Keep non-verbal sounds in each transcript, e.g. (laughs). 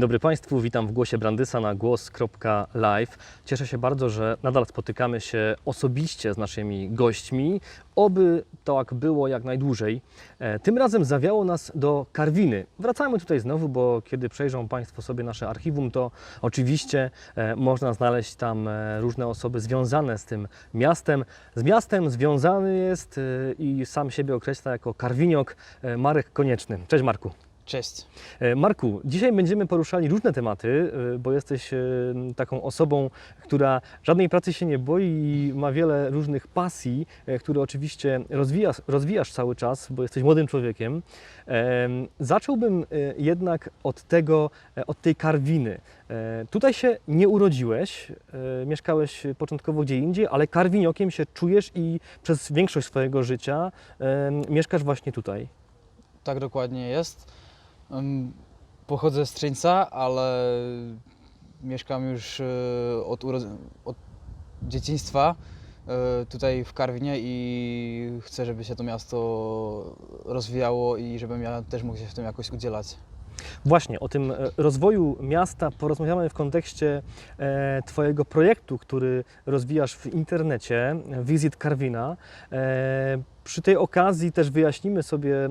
Dzień dobry Państwu, witam w Głosie Brandysa na głos.live. Cieszę się bardzo, że nadal spotykamy się osobiście z naszymi gośćmi. Oby tak było jak najdłużej. E, Tym razem zawiało nas do Karwiny. Wracamy tutaj znowu, bo kiedy przejrzą Państwo sobie nasze archiwum, to oczywiście e, można znaleźć tam e, różne osoby związane z tym miastem. Z miastem związany jest i sam siebie określa jako karwiniok Marek Konieczny. Cześć Marku. Cześć. E, Marku, dzisiaj będziemy poruszali różne tematy, e, bo jesteś e, taką osobą, która żadnej pracy się nie boi i ma wiele różnych pasji, które oczywiście rozwijasz, rozwijasz cały czas, bo jesteś młodym człowiekiem. Em, Zacząłbym jednak od tego, od tej Karwiny. Tutaj się nie urodziłeś, mieszkałeś początkowo gdzie indziej, ale karwiniokiem się czujesz i przez większość swojego życia mieszkasz właśnie tutaj. Tak dokładnie jest. Pochodzę z Trzyńca, ale mieszkam już e, od, od dzieciństwa e, tutaj w Karwinie i chcę, żeby się to miasto rozwijało i żebym ja też mógł się w tym jakoś udzielać. Właśnie o tym e, rozwoju miasta porozmawiamy w kontekście Twojego projektu, który rozwijasz w internecie, Visit Karwina. Przy tej okazji też wyjaśnimy sobie, e,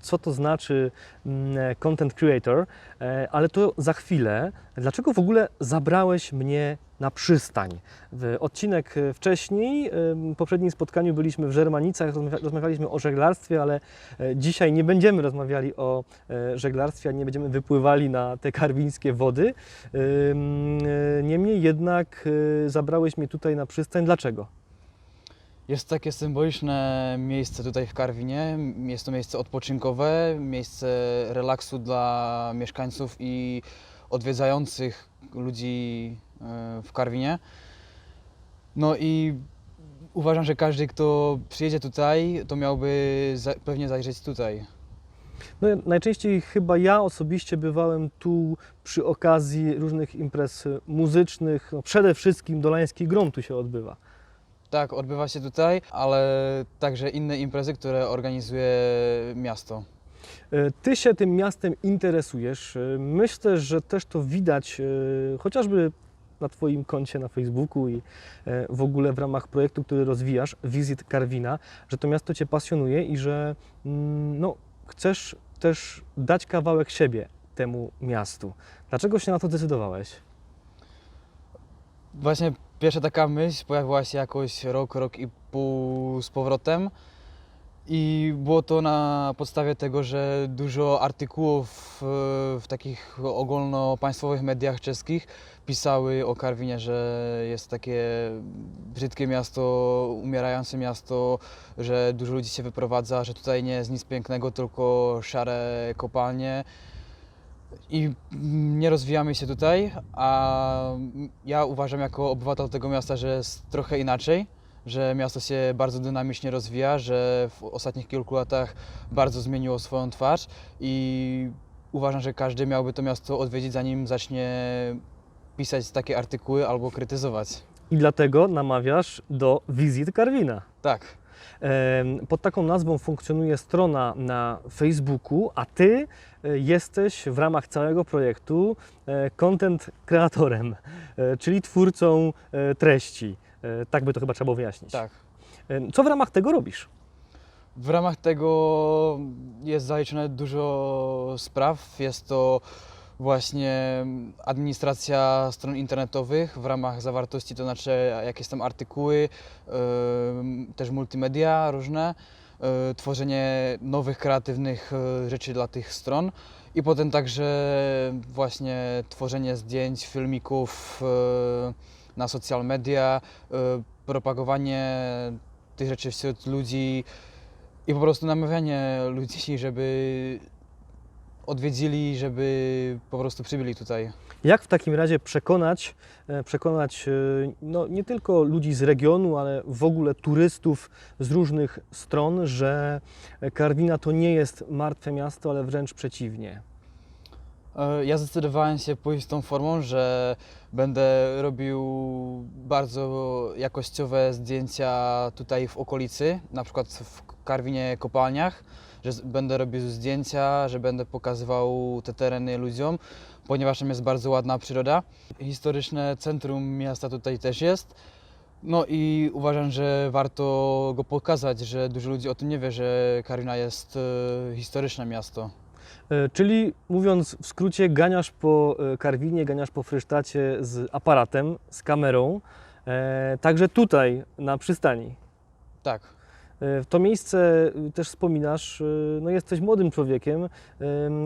co to znaczy mm, e, content creator, e, ale to za chwilę. Dlaczego w ogóle zabrałeś mnie na przystań? W odcinek wcześniej, w poprzednim spotkaniu byliśmy w Żermanicach, rozmawia- rozmawialiśmy o żeglarstwie, ale dzisiaj nie będziemy rozmawiali o żeglarstwie, nie będziemy wypływali na te karwińskie wody. Niemniej jednak zabrałeś mnie tutaj na przystań. Dlaczego? Jest takie symboliczne miejsce tutaj w Karwinie. Jest to miejsce odpoczynkowe, miejsce relaksu dla mieszkańców i odwiedzających ludzi e, w Karwinie. No i uważam, że każdy, kto przyjedzie tutaj, to miałby pewnie zajrzeć tutaj. No, najczęściej chyba ja osobiście bywałem tu przy okazji różnych imprez muzycznych. No, przede wszystkim Dolański Grom tu się odbywa. Tak, odbywa się tutaj, ale także inne imprezy, które organizuje miasto. E, Ty się tym miastem interesujesz. E, Myślę, że też to widać e, chociażby na Twoim koncie na Facebooku i w ogóle w ramach projektu, który rozwijasz, Visit Karwina, że to miasto Cię pasjonuje i że mm, no, chcesz też dać kawałek siebie temu miastu. Dlaczego się na to zdecydowałeś? Właśnie pierwsza taka myśl pojawiła się jakoś rok, rok i pół z powrotem. I było to na podstawie tego, że dużo artykułów e, w takich ogólnopaństwowych mediach czeskich pisały o Karwinie, że jest takie brzydkie miasto, umierające miasto, że dużo ludzi się wyprowadza, że tutaj nie jest nic pięknego, tylko szare kopalnie. I nie rozwijamy się tutaj, a ja uważam jako obywatel tego miasta, że jest trochę inaczej, że miasto się bardzo dynamicznie rozwija, że w ostatnich kilku latach bardzo zmieniło swoją twarz i uważam, że każdy miałby to miasto odwiedzić, zanim zacznie pisać takie artykuły albo krytyzować. I dlatego namawiasz do Visit Karwina. Tak, Pod taką nazwą funkcjonuje strona na Facebooku, a ty e, jesteś w ramach całego projektu e, content kreatorem, e, czyli twórcą treści. Tak by to chyba trzeba było wyjaśnić. tak. Co w ramach tego robisz? W ramach tego jest zaliczone dużo spraw. Jest to właśnie administracja stron internetowych w ramach zawartości, to znaczy jakie są artykuły, em, też multimedia różne, e, tworzenie nowych, kreatywnych e, rzeczy dla tych stron i potem także właśnie tworzenie zdjęć, filmików na social media, propagowanie tych rzeczy wśród ludzi, i po prostu namawianie ludzi, żeby odwiedzili, żeby po prostu przybyli tutaj. Jak w takim razie przekonać, e, przekonać e, no, nie tylko ludzi z regionu, ale w ogóle turystów z różnych stron, że Karwina to nie jest martwe miasto, ale wręcz przeciwnie? E, Ja zdecydowałem się pójść tą formą, że będę robił bardzo jakościowe zdjęcia tutaj w okolicy, na przykład w Karwinie Kopalniach, że będę robił zdjęcia, że będę pokazywał te tereny ludziom, ponieważ tam jest bardzo ładna przyroda. Historyczne centrum miasta tutaj też jest. No i uważam, że warto go pokazać, że dużo ludzi o tym nie wie, że Karwina jest e, historyczne miasto. E, Czyli mówiąc w skrócie, ganiasz po e, Karwinie, ganiasz po Frysztacie z aparatem, z kamerą, e, także tutaj na przystani. Tak. E, To miejsce y, też wspominasz, y, no jesteś młodym człowiekiem, ym,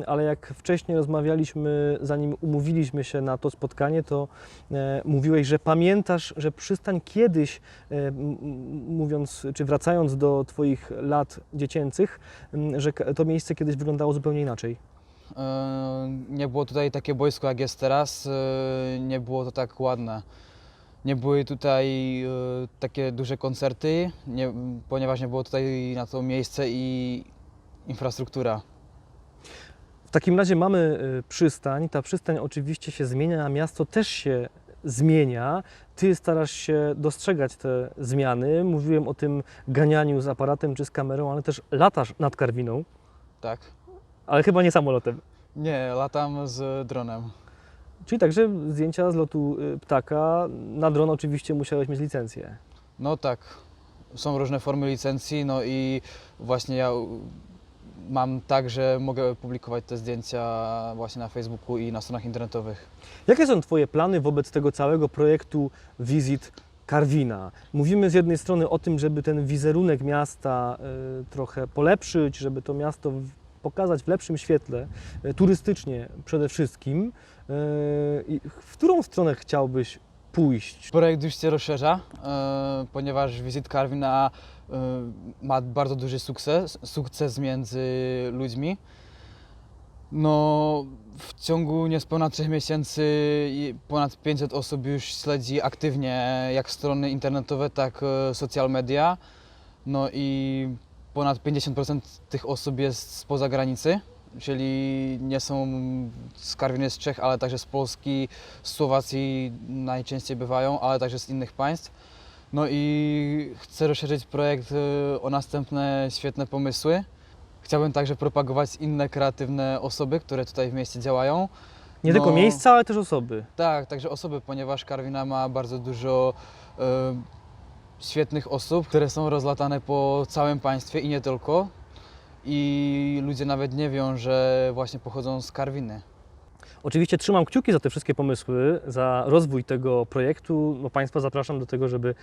ale jak wcześniej rozmawialiśmy, zanim umówiliśmy się na to spotkanie, to e, mówiłeś, że pamiętasz, że przystań kiedyś, e, mówiąc, czy wracając do Twoich lat dziecięcych, że to miejsce kiedyś wyglądało zupełnie inaczej. Nie było tutaj takie boisko jak jest teraz, nie było to tak ładne. Nie były tutaj e, takie duże koncerty, nie, ponieważ nie było tutaj na to miejsce i infrastruktura. W takim razie mamy y, przystań. Ta przystań oczywiście się zmienia, a miasto też się zmienia. Ty starasz się dostrzegać te zmiany. Mówiłem o tym ganianiu z aparatem czy z kamerą, ale też latasz nad Karwiną, Tak? ale chyba nie samolotem. Nie, latam z dronem. Czyli także zdjęcia z lotu y, ptaka. Na dron oczywiście musiałeś mieć licencję. No tak, są różne formy licencji, no i właśnie ja mam tak, że mogę publikować te zdjęcia właśnie na Facebooku i na stronach internetowych. Jakie są Twoje plany wobec tego całego projektu Visit Karwina? Mówimy z jednej strony o tym, żeby ten wizerunek miasta y, trochę polepszyć, żeby to miasto pokazać w lepszym świetle, y, turystycznie przede wszystkim. Y, i w którą stronę chciałbyś pójść? Projekt już się rozszerza, e, ponieważ Visit Karwina e, ma bardzo duży sukces, sukces między ludźmi. No, w ciągu niespełna 3 miesięcy ponad 500 osób już śledzi aktywnie jak strony internetowe, tak social media. No i ponad 50% tych osób jest spoza granicy, czyli nie są z Karwiny z Czech, ale także z Polski, z Słowacji najczęściej bywają, ale także z innych państw. No i chcę rozszerzyć projekt e, o następne świetne pomysły. Chciałbym także propagować inne kreatywne osoby, które tutaj w mieście działają. Nie tylko No. miejsca, ale też osoby. Tak, także osoby, ponieważ Karwina ma bardzo dużo e, świetnych osób, które są rozlatane po całym państwie i nie tylko. I ludzie nawet nie wiedzą, że właśnie pochodzą z Karwiny. Oczywiście trzymam kciuki za te wszystkie pomysły, za rozwój tego projektu. No, Państwa zapraszam do tego, żeby e,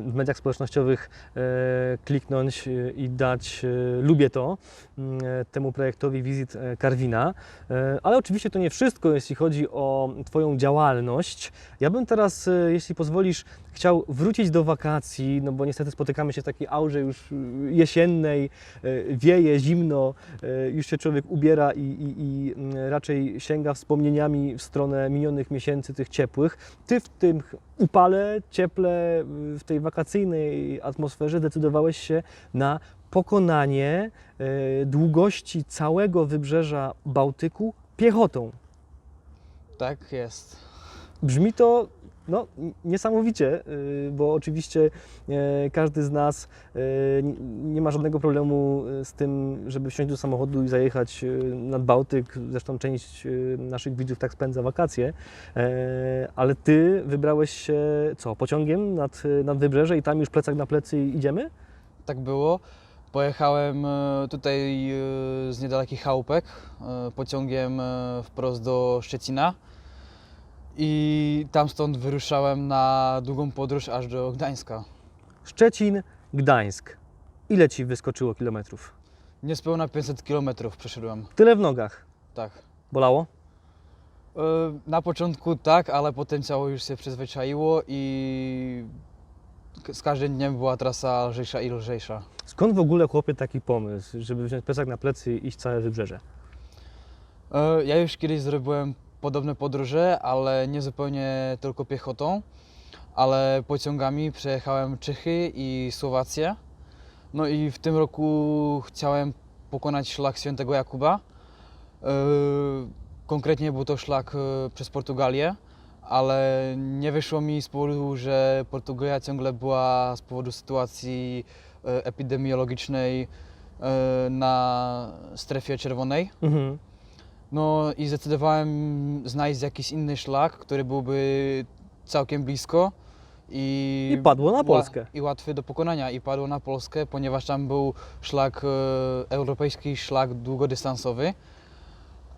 w mediach społecznościowych e, kliknąć e, i dać lubię to mm, temu projektowi e, Karwina. Ale oczywiście to nie wszystko, jeśli chodzi o Twoją działalność. Ja bym teraz, jeśli pozwolisz, chciał wrócić do wakacji, no bo niestety spotykamy się w takiej aurze już y, jesiennej, e, wieje, zimno, e, już się człowiek ubiera i, i, i mm, raczej sięga wspomnieniami w stronę minionych miesięcy tych ciepłych. Ty w tym upale, cieple, y, w tej wakacyjnej atmosferze zdecydowałeś się na pokonanie długości całego wybrzeża Bałtyku piechotą. Tak jest. Brzmi to no, niesamowicie, y, bo oczywiście e, każdy z nas e, nie ma żadnego problemu e, z tym, żeby wsiąść do samochodu i zajechać nad Bałtyk. Zresztą część naszych widzów tak spędza wakacje, ale Ty wybrałeś się co, pociągiem nad, nad wybrzeże i tam już plecak na plecy idziemy? Tak było. Pojechałem tutaj z niedalekich chałupek pociągiem wprost do Szczecina i tam stąd wyruszałem na długą podróż aż do Gdańska. Szczecin, Gdańsk. Ile Ci wyskoczyło kilometrów? Niespełna 500 km przeszedłem. Tyle w nogach. Tak. Bolało? E, Na początku tak, ale potem ciało już się przyzwyczaiło i z każdym dniem była trasa lżejsza i lżejsza. Skąd w ogóle chłopie taki pomysł, żeby wziąć plecak na plecy i iść całe wybrzeże? E, Ja już kiedyś zrobiłem podobne podróże, ale nie zupełnie tylko piechotą, ale pociągami przejechałem Czechy i Słowację. No i w tym roku chciałem pokonać szlak Świętego Jakuba. E, konkretnie był to szlak e, przez Portugalię, ale nie wyszło mi z powodu, że Portugalia ciągle była z powodu sytuacji e, epidemiologicznej na strefie czerwonej. Mhm. No i zdecydowałem znaleźć jakiś inny szlak, który byłby całkiem blisko. I, I padło na Polskę. I łatwy do pokonania. I padło na Polskę, ponieważ tam był szlak, e, europejski szlak długodystansowy.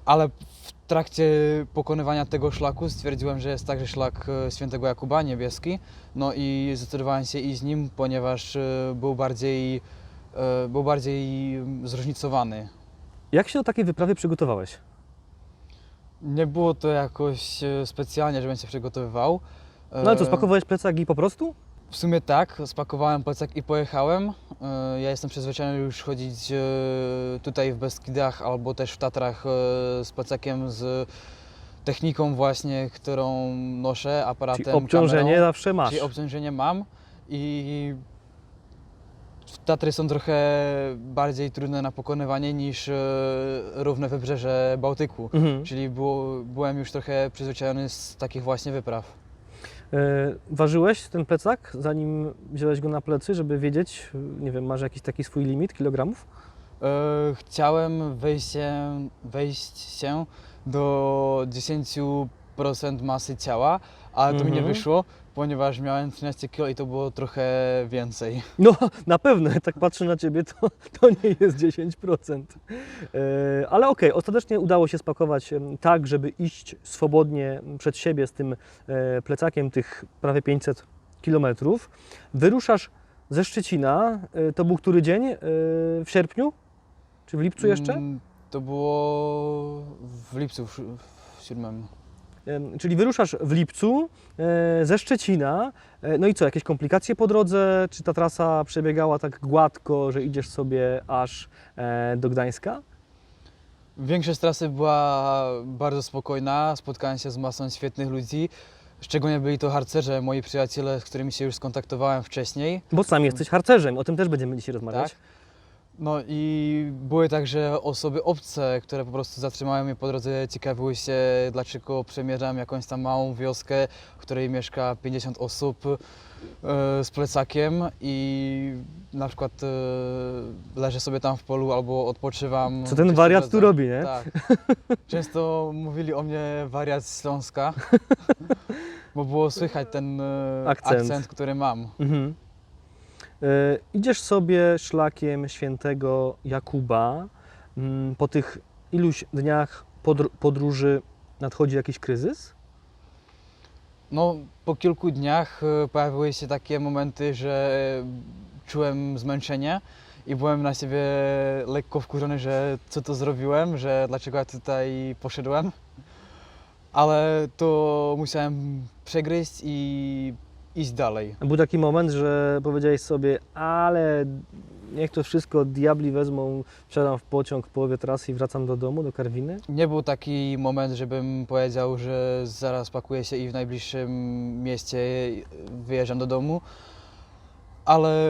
Ale w trakcie pokonywania tego szlaku stwierdziłem, że jest także szlak e, świętego Jakuba, niebieski. No i zdecydowałem się iść z nim, ponieważ e, był bardziej, był bardziej zróżnicowany. Jak się do takiej wyprawy przygotowałeś? Nie było to jakoś e, specjalnie, żebym się przygotowywał. No ale co, E, spakowałeś plecak i po prostu? W sumie tak, spakowałem plecak i pojechałem. E, Ja jestem przyzwyczajony już chodzić e, tutaj w Beskidach albo też w Tatrach e, z plecakiem, z techniką właśnie, którą noszę, aparatem, Czyli obciążenie kamerą. zawsze masz. Czyli obciążenie mam i Tatry są trochę bardziej trudne na pokonywanie niż e, równe wybrzeże Bałtyku. Mhm. Czyli było, byłem już trochę przyzwyczajony z takich właśnie wypraw. E, ważyłeś ten plecak, zanim wziąłeś go na plecy, żeby wiedzieć, nie wiem, masz jakiś taki swój limit kilogramów? E, chciałem wejść się, wejść się do 10% masy ciała, ale to mi nie Mhm. wyszło, ponieważ miałem 13 kg i to było trochę więcej. (laughs) No, na pewno, tak patrzę na Ciebie, to, to nie jest 10%. Yy, e, ale okej, okay, ostatecznie udało się spakować tak, żeby iść swobodnie przed siebie z tym yy, plecakiem tych prawie 500 km. Wyruszasz ze Szczecina, yy, to był który dzień? Yy, w sierpniu? Czy w lipcu jeszcze? Mm, to było w lipcu, w, w 7. Czyli wyruszasz w lipcu e, ze Szczecina. E, No i co, jakieś komplikacje po drodze? Czy ta trasa przebiegała tak gładko, że idziesz sobie aż e, do Gdańska? Większość trasy była bardzo spokojna, spotkałem się z masą świetnych ludzi. Szczególnie byli to harcerze, moi przyjaciele, z którymi się już skontaktowałem wcześniej. Bo sam jesteś harcerzem, o tym też będziemy dzisiaj rozmawiać. Tak. No i były także osoby obce, które po prostu zatrzymały mnie po drodze, ciekawiły się, dlaczego przemierzam jakąś tam małą wioskę, w której mieszka 50 osób e, z plecakiem i na przykład e, leżę sobie tam w polu albo odpoczywam. Co ten wariat tu robi, nie? Tak. Często mówili o mnie wariat z Śląska, (laughs) bo było słychać ten e, Akcent. akcent który mam. Mhm. E, idziesz sobie szlakiem świętego Jakuba. Mm, Po tych iluś dniach podr- podróży nadchodzi jakiś kryzys? No, po kilku dniach e, pojawiły się takie momenty, że czułem zmęczenie i byłem na siebie lekko wkurzony, że co to zrobiłem, że dlaczego ja tutaj poszedłem. Ale to musiałem przegryźć i iść dalej. Był taki moment, że powiedziałeś sobie, ale niech to wszystko diabli wezmą, wsiadam w pociąg w połowie trasy i wracam do domu, do Karwiny? Nie był taki moment, żebym powiedział, że zaraz pakuję się i w najbliższym mieście wyjeżdżam do domu, ale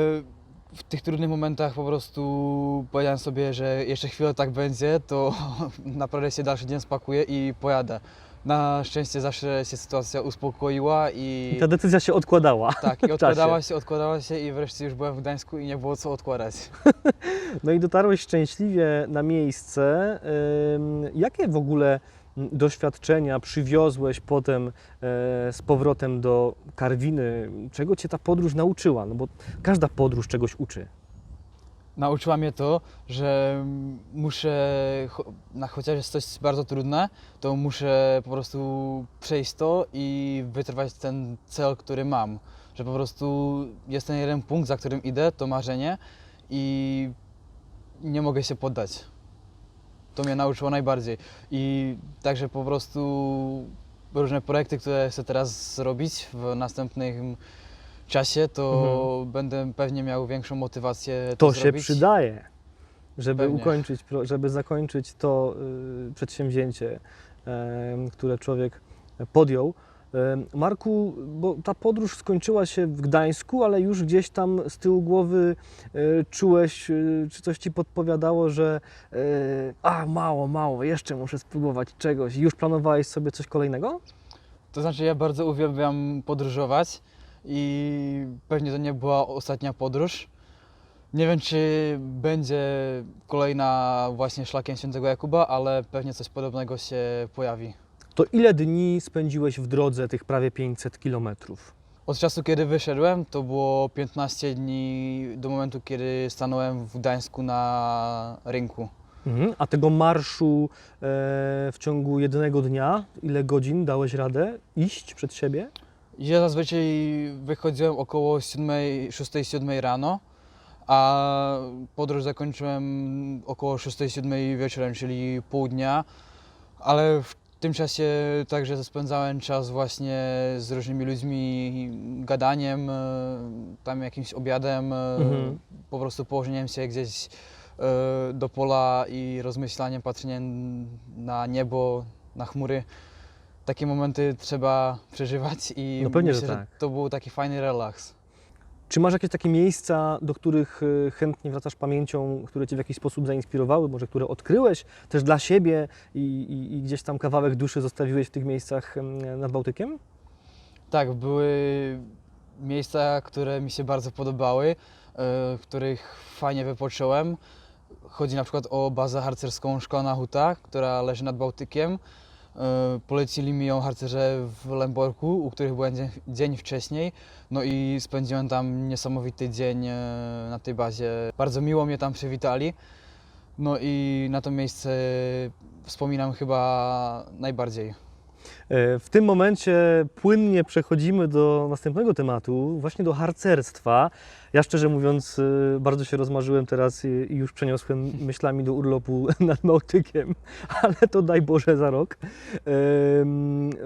w tych trudnych momentach po prostu powiedziałem sobie, że jeszcze chwilę tak będzie, to (laughs) naprawdę się dalszy dzień spakuję i pojadę. Na szczęście zawsze się sytuacja uspokoiła i, I ta decyzja się odkładała. (laughs) tak, i odkładała się, odkładała się i wreszcie już byłem w Gdańsku i nie było co odkładać. (laughs) No i dotarłeś szczęśliwie na miejsce. Jakie w ogóle mm, doświadczenia przywiozłeś potem e, z powrotem do Karwiny? Czego Cię ta podróż nauczyła? No bo każda podróż czegoś uczy. Nauczyła mnie to, że muszę, na, chociaż jest coś bardzo trudne, to muszę po prostu przejść to i wytrwać ten cel, który mam. Że po prostu jest ten jeden punkt, za którym idę, to marzenie i nie mogę się poddać. To mnie nauczyło najbardziej. I także po prostu różne projekty, które chcę teraz zrobić w następnym czasie, to będę pewnie miał większą motywację to, Mhm. To się zrobić. przydaje, żeby Pewnie. ukończyć, żeby zakończyć to y, przedsięwzięcie, em, które człowiek podjął. Marku, bo ta podróż skończyła się w Gdańsku, ale już gdzieś tam z tyłu głowy e, czułeś, e, czy coś ci podpowiadało, że e, a mało, mało, jeszcze muszę spróbować czegoś. Już planowałeś sobie coś kolejnego? To znaczy, ja bardzo uwielbiam podróżować i pewnie to nie była ostatnia podróż. Nie wiem, czy będzie kolejna właśnie szlakiem Świętego Jakuba, ale pewnie coś podobnego się pojawi. To ile dni spędziłeś w drodze tych prawie 500 kilometrów? Od czasu, kiedy wyszedłem, to było 15 dni do momentu, kiedy stanąłem w Gdańsku na rynku. Mhm. A tego marszu e, w ciągu jednego dnia, ile godzin dałeś radę iść przed siebie? Ja zazwyczaj wychodziłem około 6-7 rano, a podróż zakończyłem około 6-7 wieczorem, czyli pół dnia, ale w tym czasie także spędzałem czas właśnie z różnymi ludźmi, gadaniem, e, tam jakimś obiadem, e, Mhm. po prostu położeniem się gdzieś e, do pola i rozmyślaniem, patrzeniem na niebo, na chmury. Takie momenty trzeba przeżywać i No pewnie, że myślę, tak. to był taki fajny relaks. Czy masz jakieś takie miejsca, do których e, chętnie wracasz pamięcią, które Cię w jakiś sposób zainspirowały, może które odkryłeś też dla siebie i, i, i gdzieś tam kawałek duszy zostawiłeś w tych miejscach nad Bałtykiem? Tak, były miejsca, które mi się bardzo podobały, e, w których fajnie wypocząłem. Chodzi na przykład o bazę harcerską Szkolna Huta, która leży nad Bałtykiem. E, Polecili mi ją harcerze w Lemborku, u których byłem dzień, dzień wcześniej. No i spędziłem tam niesamowity dzień e, na tej bazie. Bardzo miło mnie tam przywitali. No i na to miejsce wspominam chyba najbardziej. E, W tym momencie płynnie przechodzimy do następnego tematu, właśnie do harcerstwa. Ja szczerze mówiąc e, bardzo się rozmarzyłem teraz i już przeniosłem (laughs) myślami do urlopu (laughs) nad Bałtykiem, ale to daj Boże za rok.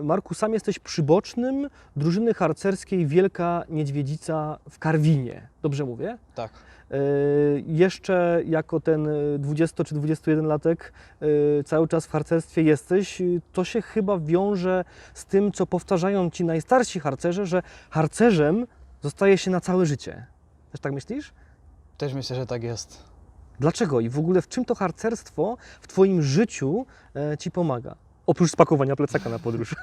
Marku, sam jesteś przybocznym drużyny harcerskiej Wielka Niedźwiedzica w Karwinie. Dobrze mówię? Tak. E, Jeszcze jako ten e, 20 czy 21 latek e, cały czas w harcerstwie jesteś, y, to się chyba wiąże z tym, co powtarzają ci najstarsi harcerze, że harcerzem zostaje się na całe życie. Też tak myślisz? Też myślę, że tak jest. Dlaczego i w ogóle w czym to harcerstwo w Twoim życiu e, ci pomaga? Oprócz spakowania plecaka na podróż. (laughs)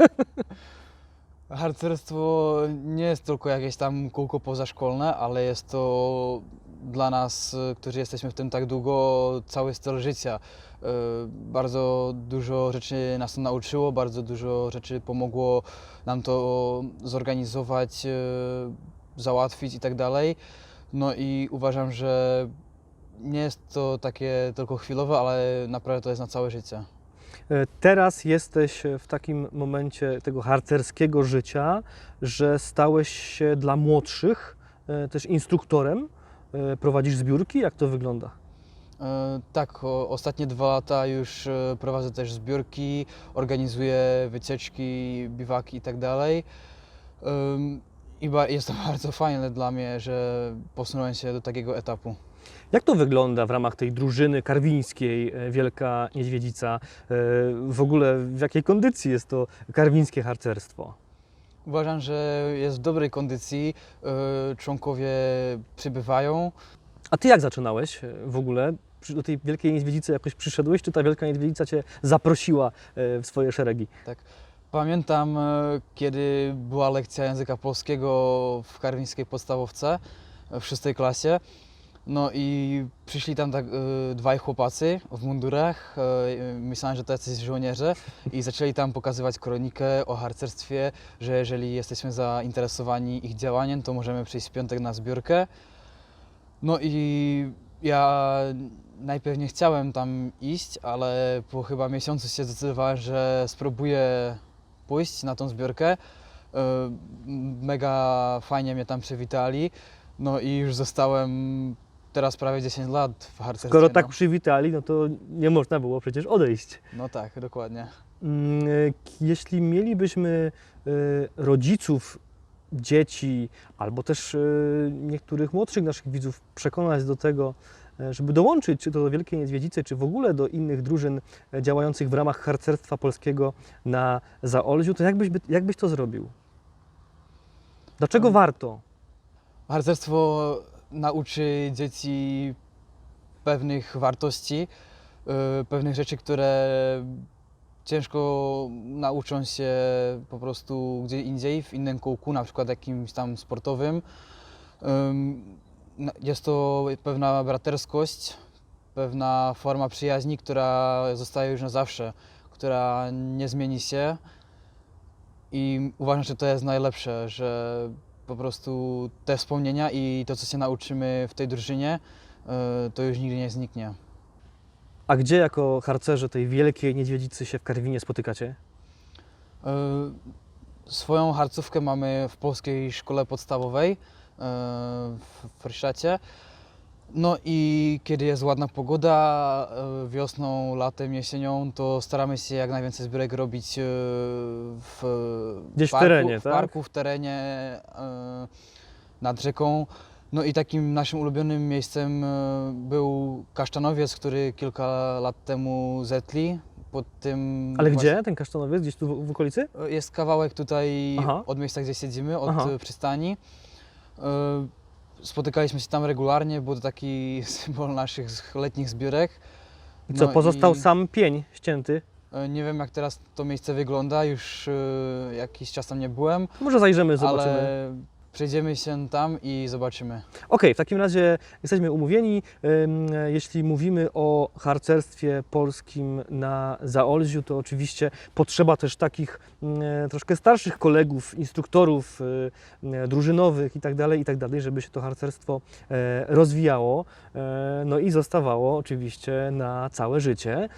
Harcerstwo nie jest tylko jakieś tam kółko pozaszkolne, ale jest to dla nas, y, którzy jesteśmy w tym tak długo, cały styl życia. Y, Bardzo dużo rzeczy nas to nauczyło, bardzo dużo rzeczy pomogło nam to zorganizować, y, załatwić i tak dalej. No i uważam, że nie jest to takie tylko chwilowe, ale naprawdę to jest na całe życie. E, Teraz jesteś w takim momencie tego harcerskiego życia, że stałeś się dla młodszych e, też instruktorem. E, Prowadzisz zbiórki? Jak to wygląda? Tak, ostatnie dwa lata już prowadzę też zbiórki, organizuję wycieczki, biwaki i tak I ba- jest to (laughs) bardzo fajne dla mnie, że posunąłem się do takiego etapu. Jak to wygląda w ramach tej drużyny karwińskiej e, Wielka Niedźwiedzica? E, W ogóle w jakiej kondycji jest to karwińskie harcerstwo? Uważam, że jest w dobrej kondycji, e, członkowie przybywają. A ty jak zaczynałeś e, w ogóle? Przy- Do tej Wielkiej Niedźwiedzicy jakoś przyszedłeś, czy ta Wielka Niedźwiedzica cię zaprosiła e, w swoje szeregi? Pamiętam, e, kiedy była lekcja języka polskiego w karwińskiej podstawówce e, w szóstej klasie. No i przyszli tam tak e, dwaj chłopacy w mundurach. E, myślałem, że to jacyś żołnierze i zaczęli tam pokazywać kronikę o harcerstwie, że jeżeli jesteśmy zainteresowani ich działaniem, to możemy przyjść w piątek na zbiórkę. No i ja najpierw nie chciałem tam iść, ale po chyba miesiącu się zdecydowałem, że spróbuję pójść na tą zbiórkę. E, Mega fajnie mnie tam przywitali. No i już zostałem teraz prawie 10 lat w harcerstwie. Skoro tak no. przywitali, no to nie można było przecież odejść. no tak, dokładnie. Mm, k- Jeśli mielibyśmy e, rodziców, dzieci, albo też niektórych młodszych naszych widzów przekonać do tego, żeby dołączyć czy to do Wielkiej Niedźwiedzicy, czy w ogóle do innych drużyn e, działających w ramach harcerstwa polskiego na Zaolziu, to jak byś, by- jak byś to zrobił? Dlaczego warto? Harcerstwo nauczy dzieci pewnych wartości, y, pewnych rzeczy, które ciężko nauczą się po prostu gdzie indziej, w innym kółku, na przykład jakimś tam sportowym. Na- Jest to pewna braterskość, pewna forma przyjaźni, która zostaje już na zawsze, która nie zmieni się. I uważam, że to jest najlepsze, że po prostu te wspomnienia i to, co się nauczymy w tej drużynie, y, to już nigdy nie zniknie. A gdzie jako harcerze tej Wielkiej Niedźwiedzicy się w Karwinie spotykacie? Y, Swoją harcówkę mamy w polskiej szkole podstawowej w Frysztacie. No i kiedy jest ładna pogoda, y, wiosną, latem, jesienią, to staramy się jak najwięcej zbiórek robić y, w Gdzieś w parku, terenie, w tak? parku, w terenie, nad rzeką. No i takim naszym ulubionym miejscem y, był Kasztanowiec, który kilka lat temu zetli. Pod tym Ale właśnie- gdzie ten kasztanowiec? Gdzieś tu w, w okolicy? jest kawałek tutaj Aha. od miejsca, gdzie siedzimy, od Aha. e, przystani. E, Spotykaliśmy się tam regularnie, był to taki (laughs) symbol naszych letnich zbiórek. I co, No pozostał i, sam pień ścięty? e, Nie wiem, jak teraz to miejsce wygląda, już e, jakiś czas tam nie byłem, Może zajrzymy, zobaczymy. ale przejdziemy się tam i zobaczymy. Okej, w takim razie jesteśmy umówieni. Jeśli mówimy o harcerstwie polskim na Zaolziu, to oczywiście potrzeba też takich mm, troszkę starszych kolegów, instruktorów y, y, drużynowych i tak dalej, i tak dalej, żeby się to harcerstwo e, rozwijało, e, no i zostawało oczywiście na całe życie.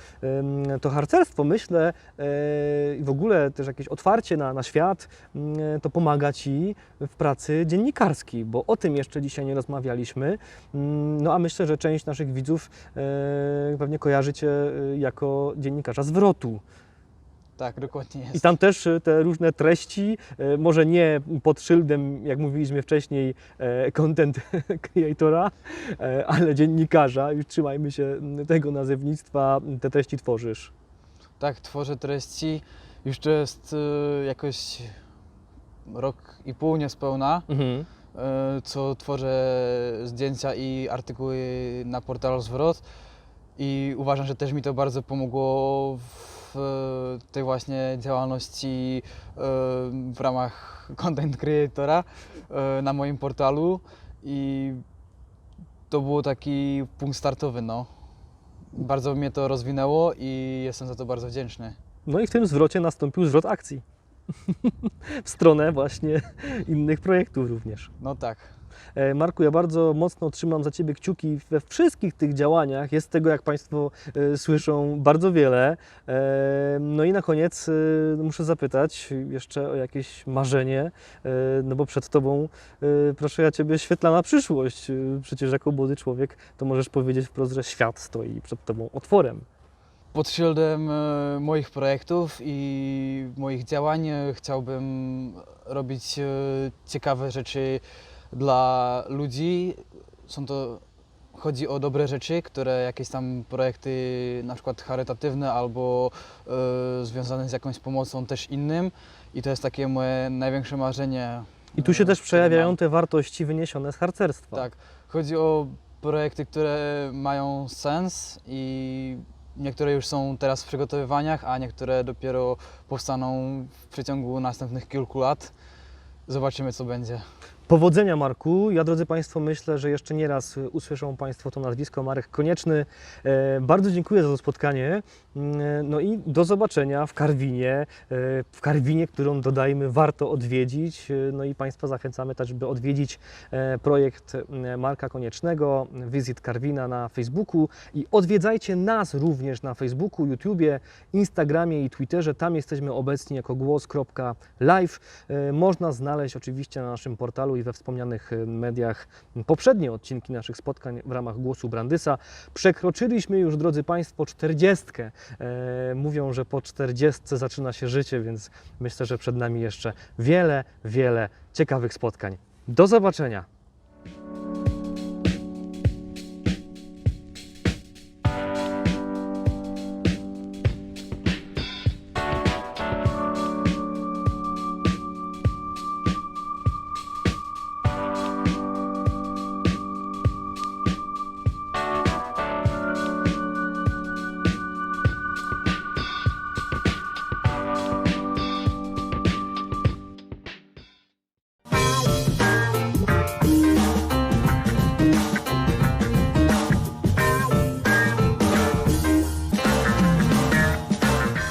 To harcerstwo, myślę, e, i w ogóle też jakieś otwarcie na, na świat, mm, to pomaga Ci w pracy dziennikarskiej, bo o tym jeszcze dzisiaj nie rozmawialiśmy. Mm, No a myślę, że część naszych widzów e, pewnie kojarzy Cię e, jako dziennikarza zwrotu. Tak, dokładnie jest. I tam też e, te różne treści, może nie pod szyldem, jak mówiliśmy wcześniej, content (laughs) creatora, ale dziennikarza, już trzymajmy się tego nazewnictwa, te treści tworzysz. Tak, tworzę treści. Już to jest jakoś rok i pół niespełna. Mhm. e, co tworzę zdjęcia i artykuły na portalu Zwrot i uważam, że też mi to bardzo pomogło w e, tej właśnie działalności e, w ramach (laughs) content creatora na moim portalu i to był taki punkt startowy, no. Bardzo mnie to rozwinęło i jestem za to bardzo wdzięczny. No i w tym zwrocie nastąpił zwrot akcji. (laughs) w stronę właśnie innych projektów również. No tak. E, Marku, ja bardzo mocno trzymam za Ciebie kciuki we wszystkich tych działaniach. Jest tego, jak Państwo e, słyszą, bardzo wiele. E, No i na koniec e, muszę zapytać jeszcze o jakieś marzenie, e, no bo przed Tobą, e, proszę ja Ciebie, świetlana przyszłość. E, Przecież jako młody człowiek to możesz powiedzieć wprost, że świat stoi przed Tobą otworem. Pod szyldem e, moich projektów i moich działań e, chciałbym robić e, ciekawe rzeczy dla ludzi. Są to, chodzi o dobre rzeczy, które jakieś tam projekty na przykład charytatywne albo związane z jakąś pomocą też innym i to jest takie moje największe marzenie. I tu się też przejawiają te wartości wyniesione z harcerstwa. Tak, chodzi o projekty, które mają sens i niektóre już są teraz w przygotowywaniach, a niektóre dopiero powstaną w przeciągu następnych kilku lat. Zobaczymy, co będzie. Powodzenia Marku. Ja drodzy Państwo myślę, że jeszcze nie raz usłyszą Państwo to nazwisko Marek Konieczny. E, bardzo dziękuję za to spotkanie. Mm, No i do zobaczenia w Karwinie, e, w Karwinie, którą dodajmy warto odwiedzić. E, No i Państwa zachęcamy też, by odwiedzić projekt Marka Koniecznego, Visit Karwina na Facebooku i odwiedzajcie nas również na Facebooku, YouTubie, Instagramie i Twitterze. Tam jesteśmy obecni jako głos.live. Można znaleźć oczywiście na naszym portalu i we wspomnianych e, mediach poprzednie odcinki naszych spotkań w ramach Głosu Brandysa. Przekroczyliśmy już, drodzy Państwo, czterdziestkę. E, Mówią, że po czterdziestce zaczyna się życie, więc myślę, że przed nami jeszcze wiele, wiele ciekawych spotkań. Do zobaczenia!